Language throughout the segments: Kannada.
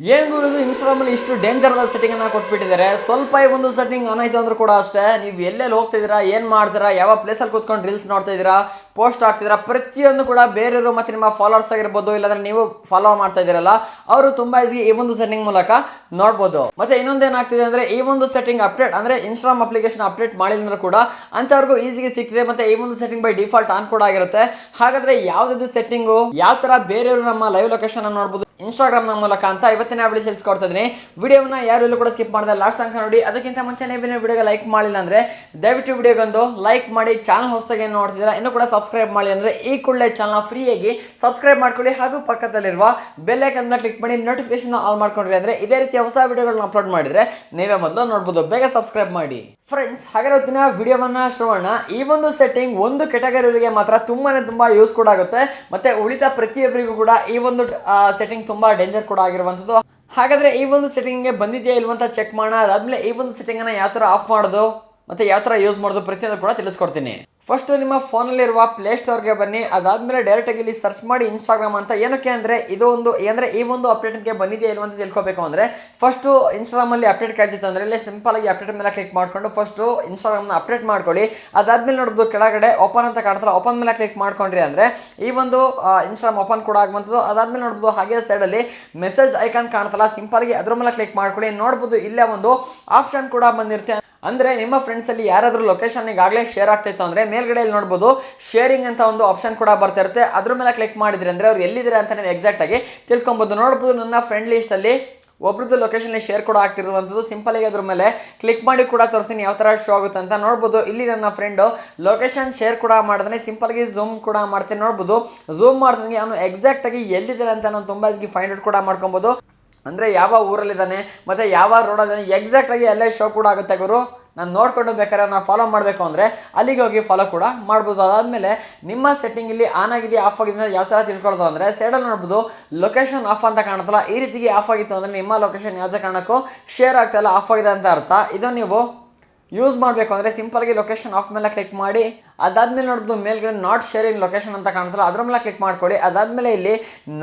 ಏನ್ ಗುರುದು ಇನ್ಸ್ಟಾಗ್ರಾಮ್ ಅಲ್ಲಿ ಇಷ್ಟು ಡೇಂಜರ್ ಆದ ಸೆಟ್ಟಿಂಗ್ ಅನ್ನ ಕೊಟ್ಬಿಟ್ಟಿದ್ದಾರೆ. ಸ್ವಲ್ಪ ಈ ಒಂದು ಸೆಟ್ಟಿಂಗ್ ಆನ್ ಆಯ್ತು ಅಂದ್ರೂ ಕೂಡ ಅಷ್ಟೇ. ನೀವು ಎಲ್ಲೆಲ್ಲಿ ಹೋಗ್ತಿದ್ದೀರಾ, ಏನ್ ಮಾಡ್ತೀರಾ, ಯಾವ ಪ್ಲೇಸ್ ಅಲ್ಲಿ ಕೂತ್ಕೊಂಡು ರೀಲ್ಸ್ ನೋಡ್ತಾ ಇದ್ದೀರಾ ಪೋಸ್ಟ್ ಹಾಕ್ತಿದ್ದೀರಾ, ಪ್ರತಿಯೊಂದು ಕೂಡ ಬೇರೆಯವರು ಮತ್ತೆ ನಿಮ್ಮ ಫಾಲೋವರ್ಸ್ ಆಗಿರ್ಬೋದು, ಇಲ್ಲಾಂದ್ರೆ ನೀವು ಫಾಲೋ ಮಾಡ್ತಾ ಇದ್ದೀರಲ್ಲ, ಅವರು ತುಂಬಾ ಈಸಿ ಈ ಒಂದು ಸೆಟ್ಟಿಂಗ್ ಮೂಲಕ ನೋಡ್ಬೋದು. ಮತ್ತೆ ಇನ್ನೊಂದೇನಾಗ್ತಿದೆ ಅಂದ್ರೆ, ಈ ಒಂದು ಸೆಟ್ಟಿಂಗ್ ಅಪ್ಡೇಟ್ ಅಂದ್ರೆ ಇನ್ಸ್ಟಾಗ್ರಾಮ್ ಅಪ್ಲಿಕೇಶನ್ ಅಪ್ಡೇಟ್ ಮಾಡಿದ್ರೆ ಕೂಡ ಅಂಥವ್ರಿಗೂ ಈಸಿಗೆ ಸಿಕ್ಕಿದೆ ಮತ್ತೆ ಈ ಒಂದು ಸೆಟ್ಟಿಂಗ್ ಬೈ ಡಿಫಾಲ್ಟ್ ಆನ್ ಕೂಡ ಆಗಿರುತ್ತೆ. ಹಾಗಾದ್ರೆ ಯಾವ್ದು ಸೆಟ್ಟಿಂಗು ಯಾವ ತರ ಬೇರೆಯವರು ನಮ್ಮ ಲೈವ್ ಲೊಕೇಶನ್ ನೋಡ್ಬೋದು? ಇನ್ಸ್ಟಾಗ್ರಾಮ್ನ ಮೂಲಕ ಅಂತ ಇವತ್ತಿನ ವಿಡಿಯೋ ತಿಳಿಸ್ಕೊಡ್ತಾ ಇದ್ದೀನಿ. ವಿಡಿಯೋನ ಯಾರು ಎಲ್ಲೂ ಕೂಡ ಸ್ಕಿಪ್ ಮಾಡಿದೆ ಲಾಸ್ಟ್ ತನಕ ನೋಡಿ. ಅದಕ್ಕಿಂತ ಮುಂಚೆ ನೀವು ವಿಡಿಯೋಗೆ ಲೈಕ್ ಮಾಡಿಲ್ಲ ಅಂದರೆ ದಯವಿಟ್ಟು ವಿಡಿಯೋಗೊಂದು ಲೈಕ್ ಮಾಡಿ ಚಾನಲ್ ಹೊಸದಾಗಿ ನೋಡ್ತಿದ್ದೀರಾ, ಇನ್ನೂ ಕೂಡ ಸಬ್ಸ್ಕ್ರೈಬ್ ಮಾಡಿ ಅಂದರೆ ಈ ಕೂಡಲೇ ಚಾನಲ್ ಫ್ರೀಯಾಗಿ ಸಬ್ಸ್ಕ್ರೈಬ್ ಮಾಡ್ಕೊಳ್ಳಿ. ಹಾಗೂ ಪಕ್ಕದಲ್ಲಿರುವ ಬೆಲ್ ಐಕನ್ ಕ್ಲಿಕ್ ಮಾಡಿ ನೋಟಿಫಿಕೇಶನ್ ಆಲ್ ಮಾಡ್ಕೊಂಡ್ರಿ ಅಂದರೆ ಇದೇ ರೀತಿಯ ಹೊಸ ವಿಡಿಯೋಗಳನ್ನ ಅಪ್ಲೋಡ್ ಮಾಡಿದರೆ ನೀವೇ ಮೊದಲು ನೋಡ್ಬೋದು. ಬೇಗ ಸಬ್ಸ್ಕ್ರೈಬ್ ಮಾಡಿ. ಫ್ರೆಂಡ್ಸ್ ವಿಡಿಯೋವನ್ನು ವಿಡಿಯೋವನ್ನ ಶೋಣ ಈ ಒಂದು ಸೆಟ್ಟಿಂಗ್ ಒಂದು ಕೆಟಗರಿಗೆ ಮಾತ್ರ ತುಂಬಾ ತುಂಬ ಯೂಸ್ ಕೂಡ ಆಗುತ್ತೆ. ಮತ್ತು ಉಳಿದ ಪ್ರತಿಯೊಬ್ಬರಿಗೂ ಕೂಡ ಈ ಒಂದು ಸೆಟ್ಟಿಂಗ್ ತುಂಬಾ ಡೇಂಜರ್ ಕೂಡ ಆಗಿರುವಂಥದ್ದು ಹಾಗಾದ್ರೆ ಈ ಒಂದು ಸೆಟ್ಟಿಂಗ್ಗೆ ಬಂದಿದೆಯಾ ಇಲ್ವಂತ ಚೆಕ್ ಮಾಡೋಣ. ಅದಾದ್ಮೇಲೆ ಈ ಒಂದು ಸೆಟ್ಟಿಂಗ್ ಅನ್ನ ಯಾವ ತರ ಆಫ್ ಮಾಡೋದು ಮತ್ತೆ ಯಾವ ತರ ಯೂಸ್ ಮಾಡೋದು ಪ್ರತಿಯೊಂದು ಕೂಡ ತಿಳಿಸ್ಕೊಡ್ತೀನಿ. ಫಸ್ಟ್ ನಿಮ್ಮ ಫೋನಲ್ಲಿರುವ ಪ್ಲೇ ಸ್ಟೋರ್ಗೆ ಬನ್ನಿ. ಅದಾದಮೇಲೆ ಡೈರೆಕ್ಟ್ ಆಗಿ ಇಲ್ಲಿ ಸರ್ಚ್ ಮಾಡಿ ಇನ್ಸ್ಟಾಗ್ರಾಮ್ ಅಂತ. ಏನಕ್ಕೆ ಅಂದ್ರೆ ಇದು ಒಂದು ಅಂದ್ರೆ ಈ ಒಂದು ಅಪ್ಡೇಟ್ಗೆ ಬಂದಿದೆ ಇಲ್ಲ ಅಂತ ತಿಳ್ಕೊಬೇಕು ಅಂದ್ರೆ ಫಸ್ಟ್ ಇನ್ಸ್ಟಾಗ್ರಾಮ್ ಅಲ್ಲಿ ಅಪ್ಡೇಟ್ ಕೇಳ್ತಿತ್ತು ಅಂದ್ರೆ ಇಲ್ಲಿ ಸಿಂಪಲ್ ಆಗಿ ಅಪ್ಡೇಟ್ ಮೇಲೆ ಕ್ಲಿಕ್ ಮಾಡ್ಕೊಂಡು ಫಸ್ಟ್ನ ಅಪ್ಡೇಟ್ ಮಾಡ್ಕೊಳ್ಳಿ. ಅದಾದ್ಮೇಲೆ ನೋಡಬಹುದು ಕೆಳಗಡೆ ಓಪನ್ ಅಂತ ಕಾಣ್ತಾರೆ ಓಪನ್ ಮೇಲೆ ಕ್ಲಿಕ್ ಮಾಡ್ಕೊಂಡ್ರಿ ಅಂದ್ರೆ ಈ ಒಂದು ಇನ್ಸ್ಟಾಗ್ರಾಮ್ ಓಪನ್ ಕೂಡ ಆಗುವಂಥದ್ದು. ಅದಾದ್ಮೇಲೆ ನೋಡ್ಬೋದು ಹಾಗೆ ಸೈಡ್ ಅಲ್ಲಿ ಮೆಸೇಜ್ ಐಕಾನ್ ಕಾಣ್ತಲ್ಲ ಸಿಂಪಲ್ ಆಗಿ ಅದ್ರ ಮೇಲೆ ಕ್ಲಿಕ್ ಮಾಡ್ಕೊಳ್ಳಿ. ನೋಡ್ಬೋದು ಇಲ್ಲೇ ಒಂದು ಆಪ್ಷನ್ ಕೂಡ ಬಂದಿರುತ್ತೆ. ಅಂದ್ರೆ ನಿಮ್ಮ ಫ್ರೆಂಡ್ಸಲ್ಲಿ ಯಾರಾದರೂ ಲೊಕೇಶನ್ ಈಗಾಗಲೇ ಶೇರ್ ಆಗ್ತಾಯಿತ್ತು ಅಂದರೆ ಮೇಲ್ಗಡೆಯಲ್ಲಿ ನೋಡ್ಬೋದು ಶೇರಿಂಗ್ ಅಂತ ಒಂದು ಆಪ್ಷನ್ ಕೂಡ ಬರ್ತಾ ಇರುತ್ತೆ. ಅದ್ರ ಮೇಲೆ ಕ್ಲಿಕ್ ಮಾಡಿದ್ರೆ ಅಂದರೆ ಅವ್ರು ಎಲ್ಲಿದ್ದಾರೆ ಅಂತ ನೀವು ಎಕ್ಸಾಕ್ಟ್ ಆಗಿ ತಿಳ್ಕೊಬೋದು. ನೋಡ್ಬೋದು ನನ್ನ ಫ್ರೆಂಡ್ ಲಿಸ್ಟಲ್ಲಿ ಒಬ್ರದ್ದು ಲೊಕೇಶನ್ ಶೇರ್ ಕೂಡ ಆಗ್ತಿರುವಂಥದ್ದು. ಸಿಂಪಲಾಗಿ ಅದ್ರ ಮೇಲೆ ಕ್ಲಿಕ್ ಮಾಡಿ ಕೂಡ ತೋರಿಸ್ತೀನಿ ಯಾವ ಥರ ಶೋ ಆಗುತ್ತೆ ಅಂತ. ನೋಡ್ಬೋದು, ಇಲ್ಲಿ ನನ್ನ ಫ್ರೆಂಡು ಲೊಕೇಶನ್ ಶೇರ್ ಕೂಡ ಮಾಡಿದ್ರೆ ಸಿಂಪಲ್ ಆಗಿ ಝೂಮ್ ಕೂಡ ಮಾಡ್ತೀನಿ. ನೋಡ್ಬೋದು ಝೂಮ್ ಮಾಡ್ತೀನಿ ಅವನು ಎಕ್ಸಾಕ್ಟ್ ಆಗಿ ಎಲ್ಲಿದ್ದಾರೆ ಅಂತ ನಾನು ತುಂಬ ಫೈಂಡ್ ಔಟ್ ಕೂಡ ಮಾಡ್ಕೊಬೋದು. ಅಂದರೆ ಯಾವ ಊರಲ್ಲಿದ್ದಾನೆ, ಮತ್ತು ಯಾವ ರೋಡಲ್ಲಿದ್ದಾನೆ ಎಕ್ಸಾಕ್ಟಾಗಿ ಅಲ್ಲೇ ಶೋ ಕೂಡ ಆಗುತ್ತೆ ಗುರು. ನಾನು ನೋಡಿಕೊಂಡು ಬೇಕಾದ್ರೆ ನಾವು ಫಾಲೋ ಮಾಡಬೇಕು ಅಂದರೆ ಅಲ್ಲಿಗೆ ಹೋಗಿ ಫಾಲೋ ಕೂಡ ಮಾಡ್ಬೋದು. ಅದಾದಮೇಲೆ ನಿಮ್ಮ ಸೆಟ್ಟಿಂಗ್ ಇಲ್ಲಿ ಆನ್ ಆಗಿದೆ ಆಫ್ ಆಗಿದೆ ಯಾವ ಥರ ತಿಳ್ಕೊಳ್ಳೋದು ಅಂದರೆ ಸೈಡಲ್ಲಿ ನೋಡ್ಬೋದು ಲೊಕೇಶನ್ ಆಫ್ ಅಂತ ಕಾಣುತ್ತಲ್ಲ ಈ ರೀತಿಗೆ ಆಫ್ ಆಗಿತ್ತು ಅಂದರೆ ನಿಮ್ಮ ಲೊಕೇಶನ್ ಯಾವುದೇ ಕಾರಣಕ್ಕೂ ಶೇರ್ ಆಗ್ತಾಯಿಲ್ಲ ಆಫ್ ಆಗಿದೆ ಅಂತ ಅರ್ಥ. ಇದು ನೀವು ಯೂಸ್ ಮಾಡಬೇಕು ಅಂದರೆ ಸಿಂಪಲ್ಗೆ ಲೊಕೇಶನ್ ಆಫ್ ಮೇಲೆ ಕ್ಲಿಕ್ ಮಾಡಿ, ಅದಾದಮೇಲೆ ನೋಡಿದ್ದು ಮೇಲ್ಗಡೆ ನಾಟ್ ಶೇರಿಂಗ್ ಲೊಕೇಶನ್ ಅಂತ ಕಾಣಿಸಲ್ಲ ಅದ್ರ ಮೇಲೆ ಕ್ಲಿಕ್ ಮಾಡ್ಕೊಳ್ಳಿ ಅದಾದಮೇಲೆ ಇಲ್ಲಿ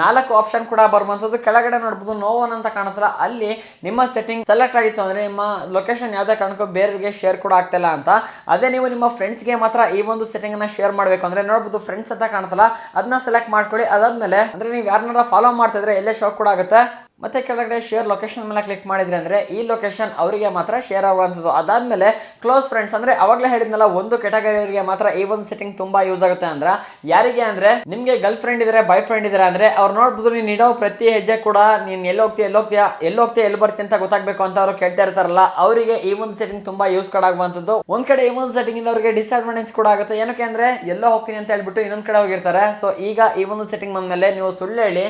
ನಾಲ್ಕು ಆಪ್ಷನ್ ಕೂಡ ಬರುವಂಥದ್ದು. ಕೆಳಗಡೆ ನೋಡ್ಬೋದು ನೋ ಒನ್ ಅಂತ ಕಾಣಿಸಲ್ಲ ಅಲ್ಲಿ ನಿಮ್ಮ ಸೆಟ್ಟಿಂಗ್ ಸೆಲೆಕ್ಟ್ ಆಗಿತ್ತು ಅಂದರೆ ನಿಮ್ಮ ಲೊಕೇಶನ್ ಯಾವುದೇ ಕಾರಣಕ್ಕೂ ಬೇರೆಯವರಿಗೆ ಶೇರ್ ಕೂಡ ಆಗ್ತಿಲ್ಲ ಅಂತ. ಅದೇ ನೀವು ನಿಮ್ಮ ಫ್ರೆಂಡ್ಸ್ಗೆ ಮಾತ್ರ ಈ ಒಂದು ಸೆಟ್ಟಿಂಗನ್ನು ಶೇರ್ ಮಾಡಬೇಕು ಅಂದರೆ ನೋಡ್ಬೋದು ಫ್ರೆಂಡ್ಸ್ ಅಂತ ಕಾಣಿಸಲ್ಲ ಅದನ್ನ ಸೆಲೆಕ್ಟ್ ಮಾಡ್ಕೊಳ್ಳಿ ಅದಾದಮೇಲೆ ಅಂದರೆ ನೀವು ಯಾರನ್ನಾರ ಫಾಲೋ ಮಾಡ್ತಿದ್ರೆ ಎಲ್ಲೇ ಶೋ ಕೂಡ ಆಗುತ್ತೆ. ಮತ್ತೆ ಕೆಳಗಡೆ ಶೇರ್ ಲೊಕೇಶನ್ ಮೇಲೆ ಕ್ಲಿಕ್ ಮಾಡಿದ್ರೆ ಅಂದ್ರೆ ಈ ಲೊಕೇಶನ್ ಅವರಿಗೆ ಮಾತ್ರ ಶೇರ್ ಆಗುವಂಥದ್ದು. ಅದಾದಮೇಲೆ ಕ್ಲೋಸ್ ಫ್ರೆಂಡ್ಸ್ ಅಂದ್ರೆ ಅವಾಗಲೇ ಹೇಳಿದ್ನಲ್ಲ, ಒಂದು ಕೆಟಗರಿಗೆ ಮಾತ್ರ ಈ ಒಂದು ಸೆಟ್ಟಿಂಗ್ ತುಂಬಾ ಯೂಸ್ ಆಗುತ್ತೆ ಅಂದ್ರೆ ಯಾರಿಗೆ ಅಂದ್ರೆ ನಿಮಗೆ ಗರ್ಲ್ ಫ್ರೆಂಡ್ ಇದ್ರೆ ಬಾಯ್ ಫ್ರೆಂಡ್ ಇದ್ರೆ ಅಂದ್ರೆ ಅವ್ರು ನೋಡ್ಬೋದು ನೀನು ಇಡೋ ಪ್ರತಿ ಹೆಜ್ಜೆ ಕೂಡ ನೀನು ಎಲ್ಲಿ ಹೋಗ್ತೀಯ, ಎಲ್ಲಿ ಹೋಗ್ತೀಯಾ, ಎಲ್ಲಿ ಹೋಗ್ತೀಯ, ಎಲ್ಲಿ ಬರ್ತೀಯ ಅಂತ ಗೊತ್ತಾಗಬೇಕು ಅಂತ ಅವರು ಕೇಳ್ತಾ ಇರ್ತಾರಲ್ಲ, ಅವರಿಗೆ ಈ ಒಂದು ಸೆಟ್ಟಿಂಗ್ ತುಂಬಾ ಯೂಸ್ ಕಾರ್ಡ್ ಆಗುವಂಥದ್ದು. ಒಂದು ಕಡೆ ಈ ಒಂದು ಸೆಟ್ಟಿಂಗ್ ಇಂದ ಅವರಿಗೆ ಡಿಸ್ಅಡ್ವಾಂಟೇಜ್ ಕೂಡ ಆಗುತ್ತೆ. ಏನಕ್ಕೆ ಅಂದ್ರೆ ಎಲ್ಲೋ ಹೋಗ್ತೀನಿ ಅಂತ ಹೇಳ್ಬಿಟ್ಟು ಇನ್ನೊಂದು ಕಡೆ ಹೋಗಿರ್ತಾರೆ. ಸೊ ಈಗ ಈ ಒಂದು ಸೆಟ್ಟಿಂಗ್ ಬಂದ್ಮೇಲೆ ನೀವು ಸುಳ್ಳು ಹೇಳಿ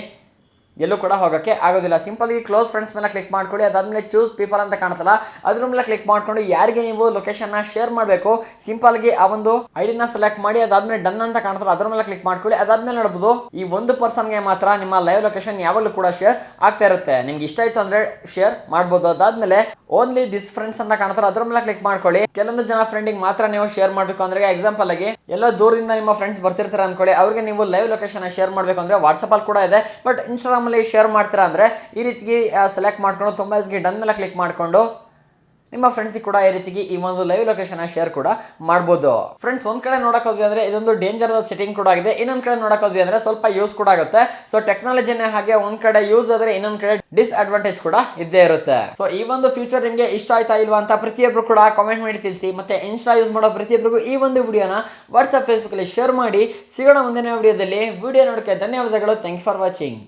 ಎಲ್ಲೂ ಕೂಡ ಹೋಗೋಕ್ಕೆ ಆಗೋದಿಲ್ಲ. ಸಿಂಪಲ್ಗೆ ಕ್ಲೋಸ್ ಫ್ರೆಂಡ್ಸ್ ಮೇಲೆ ಕ್ಲಿಕ್ ಮಾಡ್ಕೊಳ್ಳಿ. ಅದಾದಮೇಲೆ ಚೂಸ್ ಪೀಪಲ್ ಅಂತ ಕಾಣ್ತಲ್ಲ. ಅದ್ರ ಮೇಲೆ ಕ್ಲಿಕ್ ಮಾಡ್ಕೊಂಡು ಯಾರಿಗೆ ನೀವು ಲೊಕೇಶನ್ನ ಶೇರ್ ಮಾಡಬೇಕು ಸಿಂಪಲ್ಗೆ ಆ ಒಂದು ಐಡಿನ ಸೆಲೆಕ್ಟ್ ಮಾಡಿ, ಅದಾದ್ಮೇಲೆ ಡನ್ ಅಂತ ಕಾಣ್ತಲ್ಲ, ಅದ್ರ ಮೇಲೆ ಕ್ಲಿಕ್ ಮಾಡ್ಕೊಳ್ಳಿ. ಅದಾದ್ಮೇಲೆ ನೋಡಬಹುದು ಈ ಒಂದು ಪರ್ಸನ್ಗೆ ಮಾತ್ರ ನಿಮ್ಮ ಲೈವ್ ಲೊಕೇಶನ್ ಯಾವಾಗಲೂ ಕೂಡ ಶೇರ್ ಆಗ್ತಾ ಇರುತ್ತೆ. ನಿಮ್ಗೆ ಇಷ್ಟ ಆಯ್ತು ಅಂದ್ರೆ ಶೇರ್ ಮಾಡ್ಬೋದು. ಅದಾದ್ಮೇಲೆ ಓನ್ಲಿ ದಿಸ್ ಫ್ರೆಂಡ್ಸ್ ಅಂತ ಕಾಣ್ತಾರೆ. ಅದ್ರ ಮೇಲೆ ಕ್ಲಿಕ್ ಮಾಡ್ಕೊಳ್ಳಿ. ಕೆಲವೊಂದು ಜನ ಫ್ರೆಂಡಿಗೆ ಮಾತ್ರ ನೀವು ಶೇರ್ ಮಾಡಬೇಕು ಅಂದ್ರೆ ಎಕ್ಸಾಂಪಲ್ ಆಗಿ ಎಲ್ಲೋ ದೂರದಿಂದ ನಿಮ್ಮ ಫ್ರೆಂಡ್ಸ್ ಬರ್ತಿರ್ತಾರೆ ಅನ್ಕೊಳ್ಳಿ. ಅವ್ರಿಗೆ ನೀವು ಲೈವ್ ಲೊಕೇಶನ್ ಶೇರ್ ಮಾಡಬೇಕು ಅಂದ್ರೆ ವಾಟ್ಸಪ್ ಅಲ್ಲಿ ಕೂಡ ಇದೆ. ಬಟ್ ಇನ್ಸ್ಟಾಗ್ರಾಮ್ ಅಲ್ಲಿ ಶೇರ್ ಮಾಡ್ತೀರಾ ಅಂದ್ರೆ, ಈ ರೀತಿ ಸೆಲೆಕ್ಟ್ ಮಾಡ್ಕೊಂಡು ತುಂಬಾ ಡನ್ ಮೇಲೆ ಕ್ಲಿಕ್ ಮಾಡ್ಕೊಂಡು ನಿಮ್ಮ ಫ್ರೆಂಡ್ಸಿಗೆ ಕೂಡ ಈ ರೀತಿಗೆ ಈ ಒಂದು ಲೈವ್ ಲೊಕೇಶನ್ ಶೇರ್ ಕೂಡ ಮಾಡ್ಬೋದು. ಫ್ರೆಂಡ್ಸ್ ಒಂದ್ ಕಡೆ ನೋಡಕ್ ಹೋದ್ವಿ ಅಂದ್ರೆ ಇದೊಂದು ಡೇಂಜರ್ ಸೆಟ್ಟಿಂಗ್ ಕೂಡ ಆಗಿದೆ. ಇನ್ನೊಂದ್ ಕಡೆ ನೋಡಕ್ ಹೋದ್ವಿ ಅಂದ್ರೆ ಸ್ವಲ್ಪ ಯೂಸ್ ಕೂಡ ಆಗುತ್ತೆ. ಸೊ ಟೆಕ್ನಾಲಜಿನೇ ಹಾಗೆ ಒಂದ್ ಕಡೆ ಯೂಸ್ ಆದ್ರೆ ಇನ್ನೊಂದ್ ಕಡೆ ಡಿಸ್ಅಡ್ವಾಂಟೇಜ್ ಕೂಡ ಇದ್ದೇ ಇರುತ್ತೆ. ಸೊ ಈ ಒಂದು ಫ್ಯೂಚರ್ ನಿಮಗೆ ಇಷ್ಟ ಆಯ್ತಾ ಇಲ್ವಾ ಅಂತ ಪ್ರತಿಯೊಬ್ರು ಕೂಡ ಕಾಮೆಂಟ್ ಮಾಡಿ ತಿಳಿಸಿ. ಮತ್ತೆ ಇನ್ಸ್ಟಾ ಯೂಸ್ ಮಾಡೋ ಪ್ರತಿಯೊಬ್ಬರಿಗೂ ಈ ಒಂದು ವಿಡಿಯೋನ ವಾಟ್ಸ್ಆಪ್ ಫೇಸ್ಬುಕ್ ಅಲ್ಲಿ ಶೇರ್ ಮಾಡಿ. ಸಿಗೋಣ ಮುಂದಿನ ವಿಡಿಯೋದಲ್ಲಿ. ವಿಡಿಯೋ ನೋಡಕ್ಕೆ ಧನ್ಯವಾದಗಳು. Thank for watching